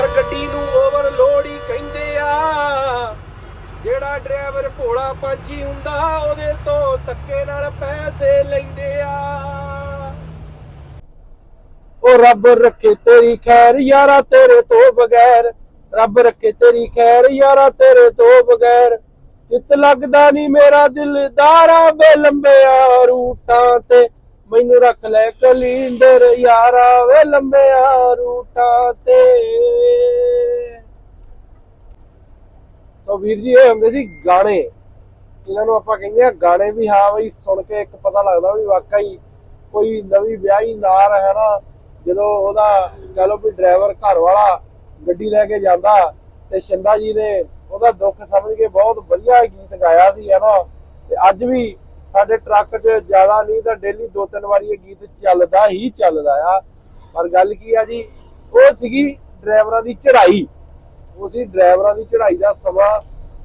ਹਰ ਗੱਡੀ ਨੂੰ ਓਵਰਲੋਡ ਹੀ ਕਹਿੰਦੇ ਆ। ਜਿਹੜਾ ਡਰਾਈਵਰ ਭੋਲਾ ਪੰਛੀ ਹੁੰਦਾ, ਉਹਦੇ ਤੋਂ ਧੱਕੇ ਨਾਲ ਪੈਸੇ ਲੈਂਦੇ ਆ। ਉਹ ਰੱਬ ਰੱਖੇ ਤੇਰੀ ਖੈਰ, ਯਾਰਾ ਤੇਰੇ ਤੋਂ ਬਗੈਰ। ਰੱਬ ਰੱਖੇ ਤੇਰੀ ਖੈਰ, ਯਾਰਾ ਤੇਰੇ ਤੋਂ ਬਗੈਰ। ਚਿੱਤ ਲੱਗਦਾ ਨਹੀਂ ਮੇਰਾ ਦਿਲਦਾਰਾ ਬੇ ਲੰਬਿਆ ਰੂਟਾਂ ਤੇ। ਮੈਨੂੰ ਰੱਖ ਲੈ ਕਲੀਂਦਰ ਯਾਰਾ ਵੇ ਲੰਬਿਆ ਰੂਟਾਂ ਤੇ। ਸੋ ਵੀਰ ਜੀ, ਇਹ ਹੁੰਦੇ ਸੀ ਗਾਣੇ। ਇਹਨਾਂ ਨੂੰ ਆਪਾਂ ਕਹਿੰਦੇ ਆ ਗਾਣੇ ਵੀ, ਹਾਂ ਬਈ, ਸੁਣ ਕੇ ਇੱਕ ਪਤਾ ਲੱਗਦਾ ਵੀ ਵਾਕਈ ਕੋਈ ਨਵੀਂ ਵਿਆਹੀ ਨਾਰ ਹੈ ਨਾ, ਜਦੋਂ ਉਹਦਾ ਕਹ ਲੋ ਵੀ ਡਰਾਈਵਰ ਘਰ ਵਾਲਾ ਗੱਡੀ ਲੈ ਕੇ ਜਾਂਦਾ ਤੇ ਸ਼ਿੰਦਾ ਜੀ ਨੇ ਉਹਦਾ ਦੁੱਖ ਸਮਝ ਕੇ ਬਹੁਤ ਵਧੀਆ ਗੀਤ ਗਾਇਆ ਸੀ, ਹੈ ਨਾ? ਤੇ ਅੱਜ ਵੀ ਸਾਡੇ ਟਰੱਕ 'ਚ ਜ਼ਿਆਦਾ ਨਹੀਂ ਤਾਂ ਡੇਲੀ ਦੋ ਤਿੰਨ ਵਾਰੀ ਇਹ ਗੀਤ ਚੱਲਦਾ ਹੀ ਚੱਲਦਾ ਆ। ਪਰ ਗੱਲ ਕੀ ਆ ਜੀ, ਉਹ ਸੀਗੀ ਡਰਾਈਵਰਾਂ ਦੀ ਚੜ੍ਹਾਈ। ਉਹ ਸੀ ਡਰਾਈਵਰਾਂ ਦੀ ਚੜ੍ਹਾਈ ਦਾ ਸਮਾਂ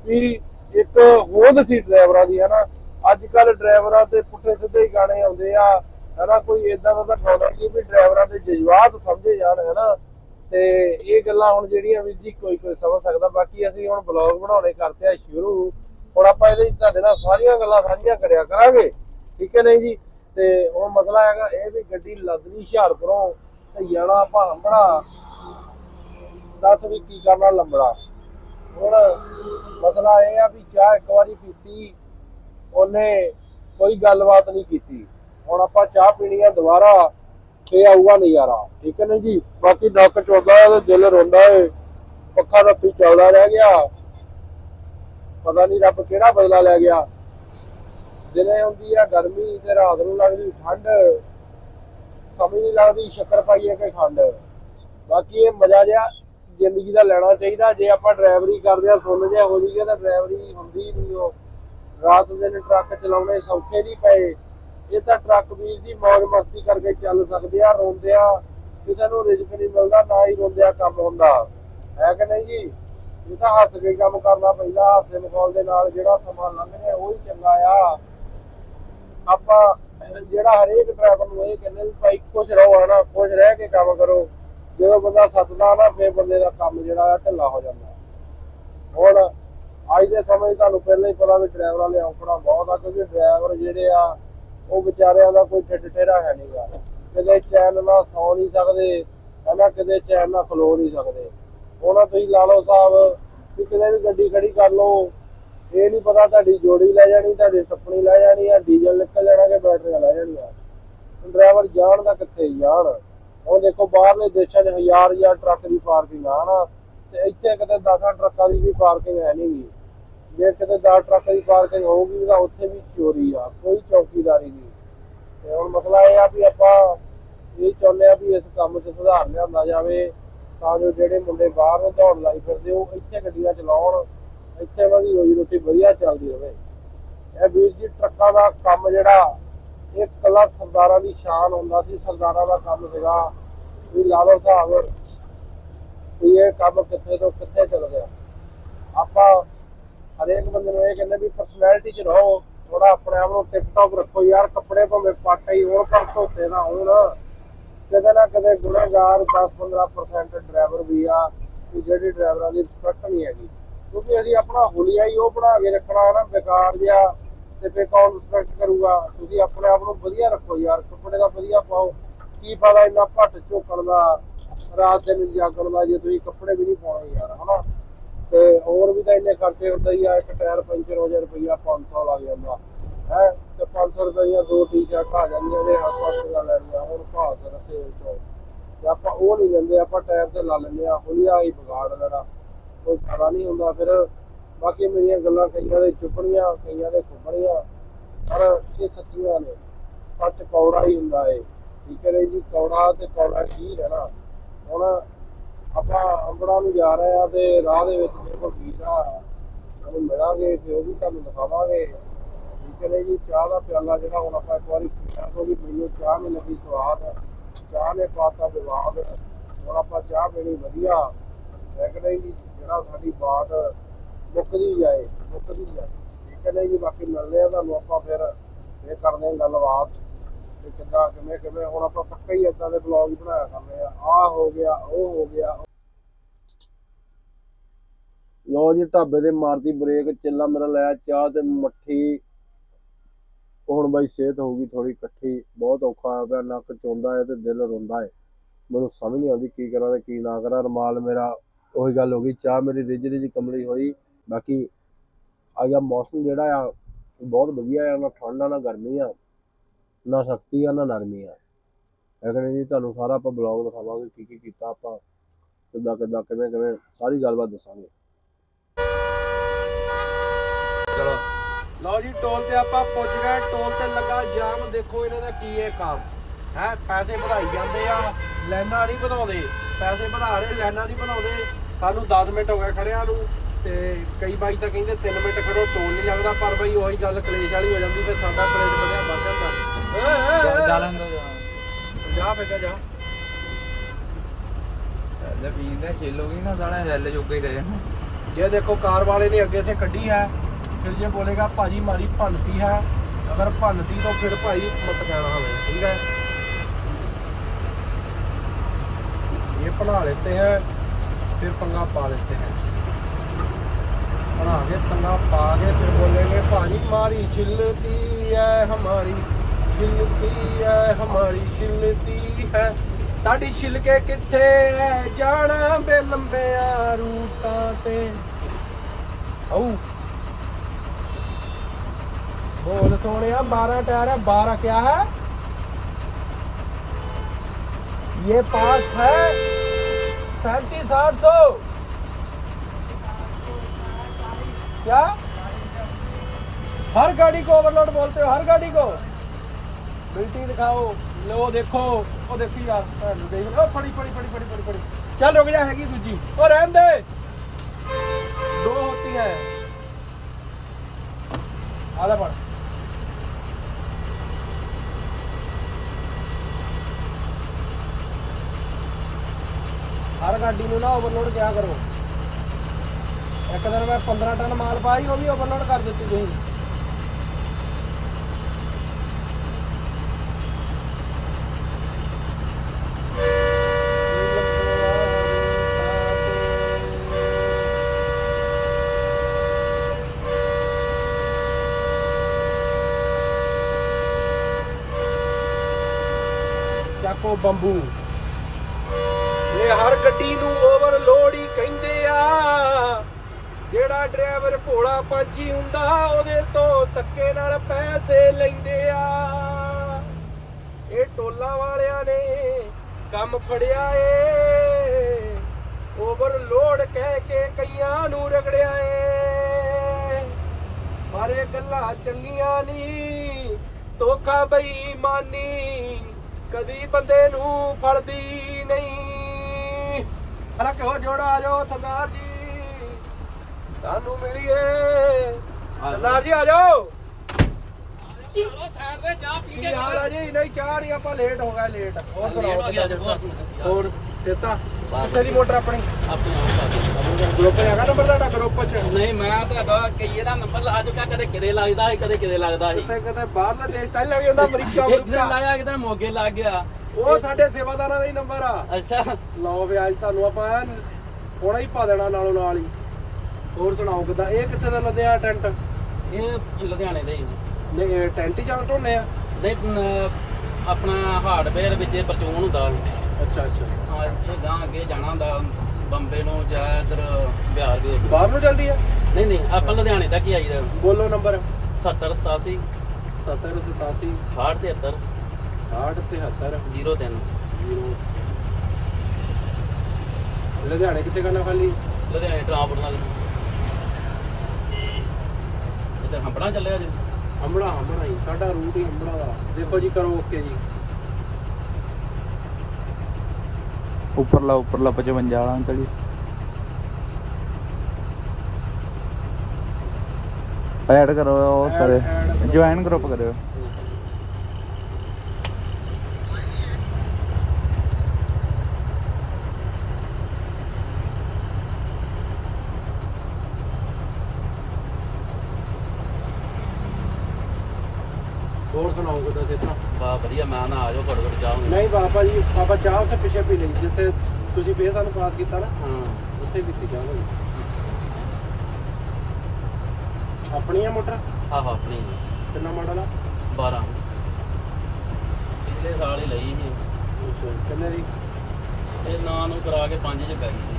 ਵੀ ਇੱਕ ਹੋਂਦ ਸੀ ਡਰਾਈਵਰਾਂ ਦੀ, ਹਨਾ। ਅੱਜ ਕੱਲ ਡਰਾਈਵਰਾਂ ਤੇ ਪੁੱਠੇ ਸਿੱਧੇ ਹੀ ਗਾਣੇ ਆਉਂਦੇ ਆ, ਹਨਾ। ਕੋਈ ਇਦਾਂ ਦਾ ਤਾਂ ਗਾਉਣਾ ਨਹੀਂ ਵੀ ਡਰਾਈਵਰਾਂ ਦੇ ਜਜ਼ਬਾਤ ਸਮਝੇ ਜਾਣ, ਹਨਾ। ਤੇ ਇਹ ਗੱਲਾਂ ਹੁਣ ਜਿਹੜੀਆਂ ਵੀਰ ਜੀ ਕੋਈ ਕੋਈ ਸਮਝ ਸਕਦਾ। ਬਾਕੀ ਅਸੀਂ ਹੁਣ ਬਲੌਗ ਬਣਾਉਣੇ ਕਰਦੇ ਆ ਸ਼ੁਰੂ। ਹੁਣ ਆਪਾਂ ਇਹਦੇ ਤੁਹਾਡੇ ਨਾਲ ਸਾਰੀਆਂ ਗੱਲਾਂ ਸਾਂਝੀਆਂ ਕਰਿਆ ਕਰਾਂਗੇ। ਠੀਕ ਹੈ ਨਹੀਂ ਜੀ? ਤੇ ਉਹ ਮਸਲਾ ਹੈਗਾ ਇਹ ਵੀ ਗੱਡੀ ਲੱਦਣੀ ਹੁਸ਼ਿਆਰਪੁਰੋਂ ਤੇ ਜਾਣਾ ਭਾਂਬੜਾ ਦੱਸ ਵੀ ਕੀ ਕਰਨਾ ਲੰਬੜਾ। ਹੁਣ ਮਸਲਾ ਇਹ ਆ ਵੀ ਚਾਹ ਇੱਕ ਵਾਰੀ ਪੀਤੀ, ਉਹਨੇ ਕੋਈ ਗੱਲਬਾਤ ਨਹੀਂ ਕੀਤੀ। ਹੁਣ ਆਪਾਂ ਚਾਹ ਪੀਣੀ ਆ ਦੁਬਾਰਾ ਫੇ ਆਊਗਾ ਨਜ਼ਾਰਾ। ਠੀਕ ਹੈ ਨਾ ਜੀ? ਬਾਕੀ ਨੱਕ ਚੋਦਾ ਤੇ ਦਿਲ ਰੋਂਦਾ ਏ। ਪੱਖਾ ਰੱਪੀ ਚੌੜਾ ਰਹਿ ਗਿਆ। ਪਤਾ ਨਹੀਂ ਰੱਬ ਕਿਹੜਾ ਬਦਲਾ ਲੈ ਗਿਆ। ਦਿਨੇ ਹੁੰਦੀ ਆ ਗਰਮੀ ਤੇ ਰਾਤ ਨੂੰ ਲੱਗਦੀ ਠੰਡ। ਸਮਝ ਨਹੀਂ ਲੱਗਦੀ ਸ਼ੱਕਰ ਪਾਈਏ ਕਿ ਖੰਡ। ਬਾਕੀ ਇਹ ਮਜ਼ਾ ਜਿਹਾ ਜ਼ਿੰਦਗੀ ਦਾ ਲੈਣਾ ਚਾਹੀਦਾ। ਜੇ ਆਪਾਂ ਡਰਾਈਵਰੀ ਕਰਦੇ ਆ ਸੁਣ ਜਿਹਾ ਹੋ ਜੀਏ ਤਾਂ ਡਰਾਈਵਰੀ ਹੁੰਦੀ ਨਹੀਂ ਉਹ। ਰਾਤ ਦਿਨ ਟਰੱਕ ਚਲਾਉਣੇ ਸੌਖੇ ਨਹੀਂ ਪਏ। ਇਹ ਤਾਂ ਟਰੱਕ ਵੀਰ ਦੀ ਮੌਜ ਮਸਤੀ ਕਰਕੇ ਚੱਲ ਸਕਦੇ ਆ, ਰੋਂਦੇ ਆ। ਕਿਸੇ ਨੂੰ ਰਿਜ਼ਕ ਨਹੀਂ ਮਿਲਦਾ, ਨਾ ਹੀ ਰੋਂਦਿਆਂ ਕੰਮ ਹੁੰਦਾ। ਹੈ ਕਿ ਨਹੀਂ ਜੀ? ਇਹ ਤਾਂ ਹੱਸ ਕੇ ਕੰਮ ਕਰਨਾ ਪੈਂਦਾ, ਹਾਸੇ ਮਖੌਲ ਦੇ ਨਾਲ ਜਿਹੜਾ ਸਮਾਂ ਲੰਘ ਉਹ ਹੀ ਚੰਗਾ ਆ। ਆਪਾਂ, ਜਿਹੜਾ ਹਰੇਕ ਡਰਾਈਵਰ ਨੂੰ ਇਹ ਕਹਿੰਦੇ ਵੀ ਭਾਈ, ਖੁਸ਼ ਰਹੋ ਹਨਾ ਖੁਸ਼ ਰਹਿ ਕੇ ਕੰਮ ਕਰੋ। ਜਦੋਂ ਬੰਦਾ ਸੱਤਦਾ ਨਾ, ਫੇਰ ਬੰਦੇ ਦਾ ਕੰਮ ਜਿਹੜਾ ਆ, ਢਿੱਲਾ ਹੋ ਜਾਂਦਾ। ਹੁਣ, ਅੱਜ ਦੇ ਸਮੇਂ ਤੁਹਾਨੂੰ ਪਹਿਲਾਂ ਹੀ ਪਤਾ ਵੀ ਡਰਾਈਵਰਾਂ ਦੇ ਔਕੜਾ ਬਹੁਤ ਆ, ਕਿਉਂਕਿ ਡਰਾਈਵਰ ਜਿਹੜੇ ਆ, ਉਹ ਵਿਚਾਰਿਆਂ ਦਾ ਕੋਈ ਠਿੱਠ ਠੇਰਾ ਹੈ ਨਹੀਂਗਾ ਕਿਤੇ ਚੈਨ ਨਾਲ ਸੌ ਨਹੀਂ ਸਕਦੇ ਹਨਾ ਕਿਤੇ ਚੈਨ ਨਾਲ ਖਲੋ ਨਹੀਂ ਸਕਦੇ। ਹੁਣ ਤੁਸੀਂ ਲਾ ਲਓ ਸਾਹਿਬ ਵੀ ਕਿਤੇ ਵੀ ਗੱਡੀ ਖੜੀ ਕਰ ਲਓ। ਇਹ ਨਹੀਂ ਪਤਾ ਤੁਹਾਡੀ ਜੋੜੀ ਲੈ ਜਾਣੀ, ਤੁਹਾਡੀ ਟੱਪਣੀ ਲੈ ਜਾਣੀ ਆ ਡੀਜ਼ਲ ਨਿਕਲ ਜਾਣਾ ਕਿ ਬੈਟਰੀਆਂ ਲੈ ਜਾਣੀਆਂ। ਡਰਾਈਵਰ ਜਾਣ ਦਾ ਕਿੱਥੇ ਜਾਣ ਹੁਣ ਦੇਖੋ ਬਾਹਰਲੇ ਦੇਸ਼ਾਂ 'ਚ ਹਜ਼ਾਰ ਹਜ਼ਾਰ ਟਰੱਕ ਦੀ ਪਾਰਕਿੰਗ ਆ ਨਾ, ਤੇ ਇੱਥੇ ਕਿਤੇ 10 ਟਰੱਕਾਂ ਦੀ ਵੀ ਪਾਰਕਿੰਗ ਹੈ ਨਹੀਂ ਗੀ। ਜੇ ਕਿਤੇ 10 ਟਰੱਕ ਦੀ ਪਾਰਕਿੰਗ ਹੋਊਗੀ ਤਾਂ ਉੱਥੇ ਵੀ ਚੋਰੀ ਆ, ਕੋਈ ਚੌਕੀਦਾਰੀ ਨਹੀਂ। ਤੇ ਹੁਣ ਮਸਲਾ ਇਹ ਆ ਵੀ ਆਪਾਂ ਇਹ ਚਾਹੁੰਦੇ ਆ ਵੀ ਇਸ ਕੰਮ 'ਚ ਸੁਧਾਰ ਲਿਆਂਦਾ ਜਾਵੇ। ਤਾਂ ਜੋ ਜਿਹੜੇ ਮੁੰਡੇ ਬਾਹਰ ਨੂੰ ਦੌੜ ਲਾਈ ਫਿਰਦੇ, ਉਹ ਇੱਥੇ ਗੱਡੀਆਂ ਚਲਾਉਣ, ਇੱਥੇ ਉਹਨਾਂ ਦੀ ਰੋਜੀ ਰੋਟੀ ਵਧੀਆ ਚੱਲਦੀ ਰਹੇ। ਇਹ ਵੀਰ ਜੀ, ਟਰੱਕਾਂ ਦਾ ਕੰਮ ਜਿਹੜਾ, ਇਹ ਕਲਾ ਸਰਦਾਰਾਂ ਦੀ ਸ਼ਾਨ ਹੁੰਦਾ ਸੀ, ਸਰਦਾਰਾਂ ਦਾ ਕੰਮ ਸੀਗਾ। ਵੀ ਲਾ ਲਓ ਹਿਸਾਬ, ਵੀ ਇਹ ਕੰਮ ਕਿੱਥੇ ਤੋਂ ਕਿੱਥੇ ਚੱਲ ਗਿਆ। ਆਪਾਂ ਹਰੇਕ ਬੰਦੇ ਨੂੰ ਇਹ ਕਹਿੰਦੇ ਵੀ ਪਰਸਨੈਲਿਟੀ 'ਚ ਰਹੋ ਥੋੜਾ ਆਪਣੇ ਆਪ ਨੂੰ ਟਿਪ ਟੌਪ ਰੱਖੋ ਯਾਰ, ਕੱਪੜੇ ਭਾਵੇਂ ਪਾਟਾ ਹੀ ਹੋਣ, ਪਰ ਧੋਤੇ ਨਾ ਹੋਣ। ਕਿਤੇ ਨਾ ਕਿਤੇ ਗੁਨਾਹਗਾਰ 10-15% ਡਰਾਈਵਰ ਵੀ ਆ ਕਿ ਜਿਹੜੀ ਡਰਾਈਵਰਾਂ ਦੀ ਰਿਸਪੈਕਟ ਨਹੀਂ ਹੈਗੀ। ਕਿਉਂਕਿ ਅਸੀਂ ਆਪਣਾ ਹੁਲੀਆ ਹੀ ਉਹ ਬਣਾ ਕੇ ਰੱਖਣਾ ਹੈ ਨਾ, ਬੇਕਾਰ ਜਿਹਾ ਤੇ ਫੇ ਕੌਣ ਰਿਸਪੈਕਟ ਕਰੂਗਾ? ਤੁਸੀਂ ਆਪਣੇ ਆਪ ਨੂੰ ਵਧੀਆ ਰੱਖੋ ਯਾਰ, ਕੱਪੜੇ ਦਾ ਵਧੀਆ ਪਾਓ। ਕੀ ਫਾਇਦਾ ਇੰਨਾ ਭੱਟ ਝੋਕਣ ਦਾ, ਰਾਤ ਦਿਨ ਜਾਗਣ ਦਾ ਜੇ ਤੁਸੀਂ ਕੱਪੜੇ ਵੀ ਨਹੀਂ ਪਾਉਣੇ ਯਾਰ, ਹਨਾ? ਤੇ ਹੋਰ ਵੀ ਤਾਂ ਇੰਨੇ ਖਰਚੇ ਹੁੰਦੇ ਹੀ ਆ, ਇੱਕ ਟਾਇਰ ਪੰਚਰ ਹੋ ਜਾਏ ਰੁਪਈਆ 500 ਲੱਗ ਜਾਂਦਾ, ਹੈ? ਤੇ 500 ਦੀਆਂ ਦੋ ਟੀ-ਸ਼ਰਟ ਆ ਜਾਂਦੀਆਂ ਨੇ ਹੱਥ ਪਾਸੇ ਲੈਣੀਆਂ ਹੁਣ ਭਾਅ ਰਸੇ ਵਿੱਚੋਂ। ਤੇ ਆਪਾਂ ਉਹ ਨਹੀਂ ਲੈਂਦੇ, ਆਪਾਂ ਟਾਇਰ ਤੇ ਲਾ ਲੈਂਦੇ ਆ। ਹੁਲੀਆ ਹੀ ਵਿਗਾੜ ਲੈਣਾ। ਕੋਈ ਫਾਇਦਾ ਨਹੀਂ ਹੁੰਦਾ। ਫਿਰ ਬਾਕੀ ਮੇਰੀਆਂ ਗੱਲਾਂ ਕਈਆਂ ਦੇ ਚੁੱਪਣੀਆਂ, ਕਈਆਂ ਦੇ ਖੁੱਬਣੀਆਂ। ਪਰ ਇਹ ਸੱਚੀਆਂ ਨੇ। ਸੱਚ ਕੌੜਾ ਹੀ ਹੁੰਦਾ ਏ। ਠੀਕ ਹੈ ਜੀ? ਕੌੜਾ ਤੇ ਕੌੜਾ ਹੀ ਰਹਿਣਾ। ਹੁਣ ਆਪਾਂ ਅੰਬੜਾ ਨੂੰ ਜਾ ਰਹੇ ਆ ਤੇ ਰਾਹ ਦੇ ਵਿੱਚ ਦੇਖੋ ਵੀਰ। ਆ ਉਹਨੂੰ ਮਿਲਾਂਗੇ ਤੇ ਉਹ ਵੀ ਤੁਹਾਨੂੰ ਦਿਖਾਵਾਂਗੇ। ਠੀਕ ਹੈ ਜੀ, ਚਾਹ ਦਾ ਪਿਆਲਾ ਜਿਹੜਾ ਹੁਣ ਆਪਾਂ ਇੱਕ ਵਾਰੀ ਪੀਣਾ ਵੀ ਮੈਨੂੰ ਚਾਹ ਨਹੀਂ ਲੱਗੀ ਸਵਾਦ ਚਾਹ ਨੇ ਪਾਤਾ ਵਿਵਾਦ ਹੁਣ ਆਪਾਂ ਚਾਹ ਪੀਣੀ ਵਧੀਆ। ਹੈ ਕਿ ਜੀ, ਜਿਹੜਾ ਸਾਡੀ ਬਾਤ ਮੁੱਕਦੀ ਜਾਏ ਮੁੱਕਦੀ ਜਾਏ। ਠੀਕ ਹੈ ਨਾ ਜੀ, ਬਾਕੀ ਮਿਲਦੇ ਆ ਤੁਹਾਨੂੰ ਆਪਾਂ ਫਿਰ ਇਹ ਕਰਦੇ ਆ ਗੱਲਬਾਤ। ਤੇ ਕਿੱਦਾਂ, ਕਿਵੇਂ ਕਿਵੇਂ। ਹੁਣ ਆਪਾਂ ਪੱਕਾ ਹੀ ਏਦਾਂ ਦੇ ਬਲੌਗ ਬਣਾਇਆ ਕਰਨੇ ਆ ਆਹ ਹੋ ਗਿਆ, ਉਹ ਹੋ ਗਿਆ। ਲੋ ਜੀ, ਢਾਬੇ ਦੇ ਮਾਰਦੀ ਬ੍ਰੇਕ ਚਿੱਲਾ ਮੇਰਾ ਲਿਆ ਚਾਹ ਤੇ ਮੱਠੀ। ਹੁਣ ਬਾਈ ਸਿਹਤ ਹੋ ਗਈ ਥੋੜੀ ਇਕੱਠੀ, ਬਹੁਤ ਔਖਾ ਹੋਇਆ ਪਿਆ, ਨੱਕ ਚੋਂਦਾ ਹੈ ਤੇ ਦਿਲ ਰੋਂਦਾ ਹੈ। ਮੈਨੂੰ ਸਮਝ ਨਹੀਂ ਆਉਂਦੀ ਕੀ ਕਰਾਂ ਤੇ ਕੀ ਨਾ ਕਰਾਂ। ਰਮਾਲ ਮੇਰਾ, ਉਹੀ ਗੱਲ ਹੋ ਗਈ, ਚਾਹ ਮੇਰੀ ਰਿਜ ਰਿਜ ਕਮਲੀ ਹੋਈ। ਬਾਕੀ ਅੱਜ ਦਾ ਮੌਸਮ ਜਿਹੜਾ ਆ, ਬਹੁਤ ਵਧੀਆ ਆ, ਨਾ ਠੰਡ ਆ, ਨਾ ਗਰਮੀ ਆ, ਨਾ ਸਖਤੀ ਆ, ਨਾ ਨਰਮੀ ਆ। ਕਹਿੰਦੇ ਜੀ ਤੁਹਾਨੂੰ ਸਾਰਾ ਆਪਾਂ ਬਲੌਗ ਦਿਖਾਵਾਂਗੇ, ਕੀ ਕੀ ਕੀਤਾ ਆਪਾਂ, ਕਿੱਦਾਂ ਕਿੱਦਾਂ, ਕਿਵੇਂ ਕਿਵੇਂ, ਸਾਰੀ ਗੱਲਬਾਤ ਦੱਸਾਂਗੇ ਚਲੋ ਲਓ ਜੀ ਟੋਲ ਤੇ ਆਪਾਂ ਪੁੱਜ ਗਏ। ਟੋਲ ਤੇ ਲੱਗਾ ਜਾਮ। ਦੇਖੋ ਇਹਨਾਂ ਦਾ ਕੀ ਹੈ ਕੰਮ। ਹੈ ਪੈਸੇ ਵਧਾਈ ਜਾਂਦੇ ਆ ਲਾਈਨਾਂ ਨਹੀਂ ਵਧਾਉਂਦੇ। ਪੈਸੇ ਵਧਾ ਰਹੇ ਲਾਈਨਾਂ ਨਹੀਂ ਬਣਾਉਂਦੇ ਸਾਨੂੰ 10 ਮਿੰਟ ਹੋ ਗਏ ਖੜਿਆਂ ਨੂੰ ਤੇ ਕਈ ਬਾਈ ਤਾਂ ਕਹਿੰਦੇ 3 ਮਿੰਟ ਖੜੋ ਟੋਲ ਨਹੀਂ ਲੱਗਦਾ ਪਰ ਬਈ ਉਹੀ ਗੱਲ ਕਲੇਸ਼ ਵਾਲੀ ਹੋ ਜਾਂਦੀ ਫਿਰ ਸਾਡਾ ਕਲੇਸ਼ ਵਧਿਆ ਵੱਧ ਜਾਂਦਾ। ਜਾਲਨ ਦਾ ਜਾ ਫੇਕਾ ਜਾ। ਲੈ ਵੀਰ ਦਾ ਖੇਲੋਗੇ ਨਾ ਸਾਰਾ ਹਿੱਲ ਜੋਗਾ ਹੀ ਰਹਿ ਜਾਣਾ ਇਹ ਦੇਖੋ ਕਾਰ ਵਾਲੇ ਨੇ ਅੱਗੇ ਸੇ ਕੱਢੀ ਹੈ। ਫਿਰ ਜੇ ਬੋਲੇਗਾ ਭਾਜੀ ਮਾਰੀ ਭੰਨਤੀ ਹੈ, ਅਗਰ ਭੰਨਤੀ ਤਾਂ ਫਿਰ ਭਾਈ ਮਤ ਕਹਿਣਾ ਹੋਵੇ, ਠੀਕ ਹੈ? ਇਹ ਬਣਾ ਲੈਤੇ ਹੈ, ਫਿਰ ਪੰਗਾ ਪਾ ਲੈਤੇ ਹੈ। ਬਣਾ ਕੇ ਪੰਗਾ ਪਾ ਕੇ ਫਿਰ ਬੋਲੇਗੇ, ਭਾਜੀ ਮਾਰੀ ਛਿਲਤੀ ਹੈ ਹਮਾਰੀ, ਛਿਲਤੀ ਹੈ ਹਮਾਰੀ, ਛਿਲਤੀ ਹੈ। ਤੁਹਾਡੀ ਛਿਲਕੇ ਕਿੱਥੇ ਐ ਜਾਣਾ ਬੇ ਲੰਬਿਆਂ ਰੂਟਾਂ ਤੇ। ਆਉ ਬੋਲ ਸੋਹਣਿਆ 12 ਟਾਇਰ ਹੈ 12 क्या है ये पास है सैंतीस आठ सौ क्या हर गाड़ी को ओवरलोड बोलते हो हर गाड़ी को बिल्टी दिखाओ लो देखो ओ देखी यार भैन ਨੂੰ ਦੇਖ ਲਓ ਫੜੀ ਫੜੀ ਫੜੀ ਫੜੀ ਫੜੀ ਫੜੀ ਚੱਲ ਰੁਕ ਜਾ ਹੈਗੀ ਦੂਜੀ ਉਹ ਰਹਿਣ ਦੇ ਦੋ ਹੋਤੀ ਹੈ ਆਲਾ ਪੜ ਹਰ ਗੱਡੀ ਨੂੰ ਨਾ ਓਵਰਲੋਡ ਕਿਆ ਕਰੋ। ਇੱਕ ਦਿਨ ਮੈਂ 15 ਟਨ ਮਾਲ ਪਾਈ ਉਹ ਵੀ ਓਵਰਲੋਡ ਕਰ ਦਿੱਤੀ ਤੁਸੀਂ। ਚੱਕੋ ਬੰਬੂ। ਇਹ ਹਰ ਗੱਡੀ ਨੂੰ ਓਵਰਲੋਡ ਹੀ ਕਹਿੰਦੇ ਆ। ਜਿਹੜਾ ਡਰਾਈਵਰ ਭੋਲਾ ਪੰਛੀ ਹੁੰਦਾ, ਉਹਦੇ ਤੋਂ ਧੱਕੇ ਨਾਲ ਪੈਸੇ ਲੈਂਦੇ ਆ। ਇਹ ਟੋਲਾ ਵਾਲਿਆਂ ਨੇ ਕੰਮ ਫੜਿਆ ਏ। ਓਵਰਲੋਡ ਕਹਿ ਕੇ ਕਈਆਂ ਨੂੰ ਰਗੜਿਆ ਏ। ਪਰ ਇਹ ਗੱਲਾਂ ਚੰਗੀਆਂ ਨਹੀਂ, ਧੋਖਾ ਬੇਈਮਾਨੀ ਕਦੀ ਬੰਦੇ ਨੂੰ ਫੜਦੀ ਨਹੀਂ। ਹਲਾ ਕਹੋ ਜੋੜਾ ਆ ਜਾਓ ਸਰਦਾਰ ਜੀ। ਤੁਹਾਨੂੰ ਮਿਲੀਏ। ਸਰਦਾਰ ਜੀ ਆ ਜਾਓ। ਸਾਈਡ ਤੇ ਚਾਹ ਪੀ ਕੀ ਹਾਲ ਆ ਜੀ ਨਹੀਂ ਚਾਹ ਨਹੀਂ ਆਪਾਂ ਲੇਟ ਹੋ ਗਏ ਲੇਟ ਹੋਰ ਸੁਣਾਓ ਹੋਰ ਸੇਤਾ ਕਿੱਥੇ ਦੀ ਮੋਟਰ ਆਪਣੀ? ਆਪਣੇ ਆਪ ਗਰੁੱਪ ਹੈਗਾ ਨੰਬਰ ਤੁਹਾਡਾ ਗਰੁੱਪ ਚ? ਨਹੀਂ ਮੈਂ ਤੁਹਾਡਾ ਕਈਏ ਦਾ ਨੰਬਰ ਲਾ ਚੁੱਕਾ ਕਦੇ ਕਿਤੇ ਲੱਗਦਾ ਸੀ ਕਦੇ ਕਿਤੇ ਲੱਗਦਾ ਸੀ। ਕਿਤੇ ਕਿਤੇ ਬਾਹਰਲਾ ਦੇਸ਼ ਤਾਂ ਨੀ ਲੱਗ ਜਾਂਦਾ ਅਮਰੀਕਾ ਇੱਕ ਦਿਨ ਅਮਰੀਕਾ ਲਾਇਆ ਕਿਤੇ ਮੋਗੇ ਲੱਗ ਗਿਆ। ਉਹ ਸਾਡੇ ਸੇਵਾਦਾਰਾਂ ਦਾ ਹੀ ਨੰਬਰ ਆ। ਅੱਛਾ। ਲਓ ਵੀ ਅੱਜ ਤੁਹਾਨੂੰ ਆਪਾਂ ਐਨ ਹੁਣਾ ਹੀ ਪਾ ਦੇਣਾ ਨਾਲੋਂ ਨਾਲ ਹੀ। ਹੋਰ ਸੁਣਾਓ ਕਿਦਾਂ? ਇਹ ਕਿੱਥੇ ਦਾ ਲੱਦਿਆ ਟੈਂਟ ਇਹ ਲੁਧਿਆਣੇ ਦੇ ਹੀ ਨੇ। ਨਹੀਂ ਇਹ ਟੈਂਟ ਹੀ ਜਾਂ ਢੋਨੇ ਆ? ਨਹੀਂ ਆਪਣਾ ਹਾਰਡਵੇਅਰ ਵਿੱਚ ਪਰਚੂਨ ਹੁੰਦਾ ਅੱਛਾ ਅੱਛਾ। ਹਾਂ ਇੱਥੇ ਗਾਂ ਅੱਗੇ ਜਾਣਾ ਹੁੰਦਾ ਬੰਬੇ ਨੂੰ ਜਾਂ ਇੱਧਰ ਬਿਹਾਰ ਵੀ ਬਾਹਰ ਨੂੰ ਜਲਦੀ ਆ? ਨਹੀਂ ਨਹੀਂ ਆਪਾਂ ਲੁਧਿਆਣੇ ਤੱਕ ਹੀ ਆਈਦਾ। ਬੋਲੋ ਨੰਬਰ 70 87 70 87 68 73 73 03 ਲੁਧਿਆਣੇ ਕਿੱਥੇ ਕਰਨਾ ਖਾਲੀ? ਲੁਧਿਆਣੇ ਟਰਾਂਸਪੋਰਟ ਨਾਲ। ਇੱਧਰ ਹੰਪੜਾ ਚੱਲਿਆ ਜੀ। ਹੰਬੜਾ ਹੰਬੜਾ ਹੀ ਸਾਡਾ ਰੂਟ ਹੀ ਹੰਬੜਾ ਦਾ। ਦੇਖੋ ਜੀ ਕਰੋ ਓਕੇ ਜੀ। ਉੱਪਰਲਾ ਉੱਪਰਲਾ 55 ਵਾਲਾ ਅੰਕਲ ਜੀ। ਐਡ ਕਰੋ ਉਹ ਕਰੋ। ਜੁਆਇਨ ਗਰੁੱਪ ਕਰਿਓ। ਹੋਰ ਸੁਣਾਓ ਕਿਦਾਂ ਸਿਹਤਾਂ? ਬਾ ਵਧੀਆ ਮੈਂ ਨਾ ਆ ਜਾਓ ਘੜ ਘੜ ਚਾਹੂੰਗਾ ਨਹੀਂ ਬਾਪਾ ਜੀ ਬਾਬਾ ਚਾਹ ਉੱਥੇ ਪਿੱਛੇ ਪੀ ਲਈ ਜਿੱਥੇ ਤੁਸੀਂ ਫੇਰ ਸਾਨੂੰ ਪਾਸ ਕੀਤਾ ਨਾ। ਹਾਂ। ਉੱਥੇ ਪੀਤੀ ਚਾਹ ਹੋਈ ਆਪਣੀ ਆ ਮੋਟਰ? ਆਹੋ ਆਪਣੀ ਕਿੰਨਾ ਮਾਡਲ ਆ? 12 ਪਿਛਲੇ ਸਾਲ ਹੀ ਲਈ ਸੀ। ਕਿੰਨੇ ਦੀ? ਇਹ ਨਾਂ ਨੂੰ ਕਰਾ ਕੇ 5 ਚ ਪੈ ਗਈ।